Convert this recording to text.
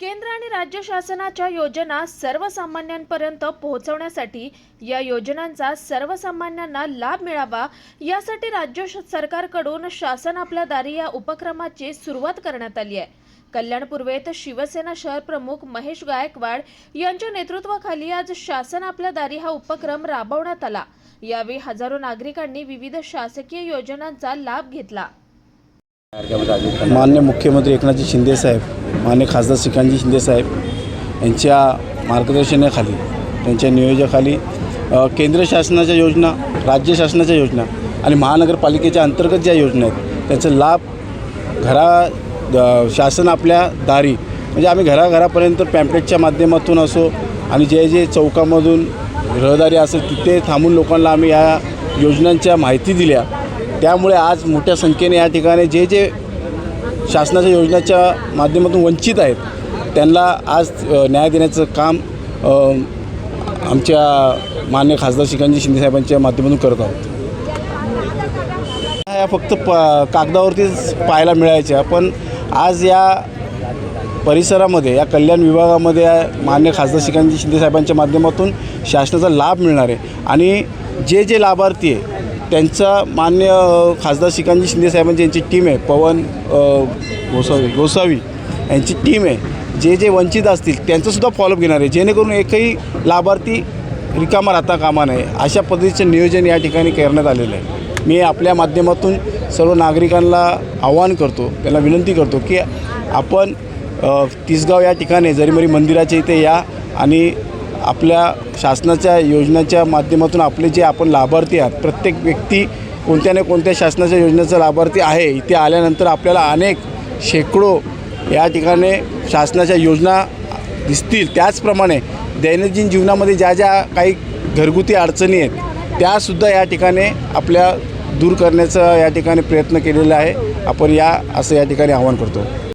केंद्र आणि राज्य शासनाच्या योजना सर्वसामान्यांपर्यंत पोहोचवण्यासाठी या योजनांचा सर्वसामान्यांना लाभ मिळावा यासाठी राज्य सरकारकडून शासन आपल्या दारी या उपक्रमाची सुरुवात करण्यात आली आहे. कल्याण पूर्वेत शिवसेना शहर प्रमुख महेश गायकवाड यांच्या नेतृत्वाखाली आज शासन आपल्या दारी हा उपक्रम राबवण्यात आला. यावेळी हजारो नागरिकांनी विविध शासकीय योजनांचा लाभ घेतला. मान्य मुख्यमंत्री एकनाथजी शिंदेसाहेब मान्य खासदार श्रीकांतजी शिंदेसाहेब यांच्या मार्गदर्शनाखाली त्यांच्या नियोजनाखाली केंद्र शासनाच्या योजना राज्य शासनाच्या योजना आणि महानगरपालिकेच्या अंतर्गत ज्या योजना आहेत त्याचा लाभ घरा द- शासन आपल्या दारी म्हणजे आम्ही घराघरापर्यंत पॅम्पलेटच्या माध्यमातून असो आणि जे जे चौकामधून रहदारी असेल तिथे थांबून लोकांना आम्ही या योजनांच्या माहिती दिल्या. त्यामुळे आज मोठ्या संख्येने या ठिकाणी जे जे शासनाच्या योजनेच्या माध्यमातून वंचित आहेत. त्यांना आज न्याय देण्याचं काम आमच्या मान्य खासदार श्रीकांतजी शिंदेसाहेबांच्या माध्यमातून करत आहोत. ह्या फक्त प कागदावरतीच पाहायला मिळायच्या पण आज या परिसरामध्ये या कल्याण विभागामध्ये मान्य खासदार श्रीकांतजी शिंदेसाहेबांच्या माध्यमातून शासनाचा लाभ मिळणार आहे. आणि जे जे लाभार्थी आहे त्यांचा मान्य खासदार खासदार श्रीकांतजी शिंदेसाहेबांची यांची टीम आहे. पवन गोसावी गोसावी यांची टीम आहे. जे जे वंचित असतील त्यांचंसुद्धा फॉलोअप घेणार आहे. जेणेकरून एकही लाभार्थी रिकामा राहता कामा नये. अशा पद्धतीचं नियोजन या ठिकाणी करण्यात आलेलं आहे. मी आपल्या माध्यमातून सर्व नागरिकांना आवाहन करतो त्यांना विनंती करतो की आपण तिसगाव या ठिकाणी जरीमरी मंदिराच्या इथे या आणि आपल्या शासनाच्या योजनेच्या माध्यमातून आपले जे आपण लाभार्थी आहात प्रत्येक व्यक्ती कोणत्या ना कोणत्या शासनाच्या योजनेचा लाभार्थी आहे इथे आल्यानंतर आपल्याला अनेक शेकडो या ठिकाणी शासनाच्या योजना दिसतील. त्याचप्रमाणे दैनंदिन जीवनामध्ये ज्या ज्या काही घरगुती अडचणी आहेत त्यासुद्धा या ठिकाणी आपल्या दूर करण्याचा या ठिकाणी प्रयत्न केलेला आहे. आपण या असं या ठिकाणी आवाहन करतो.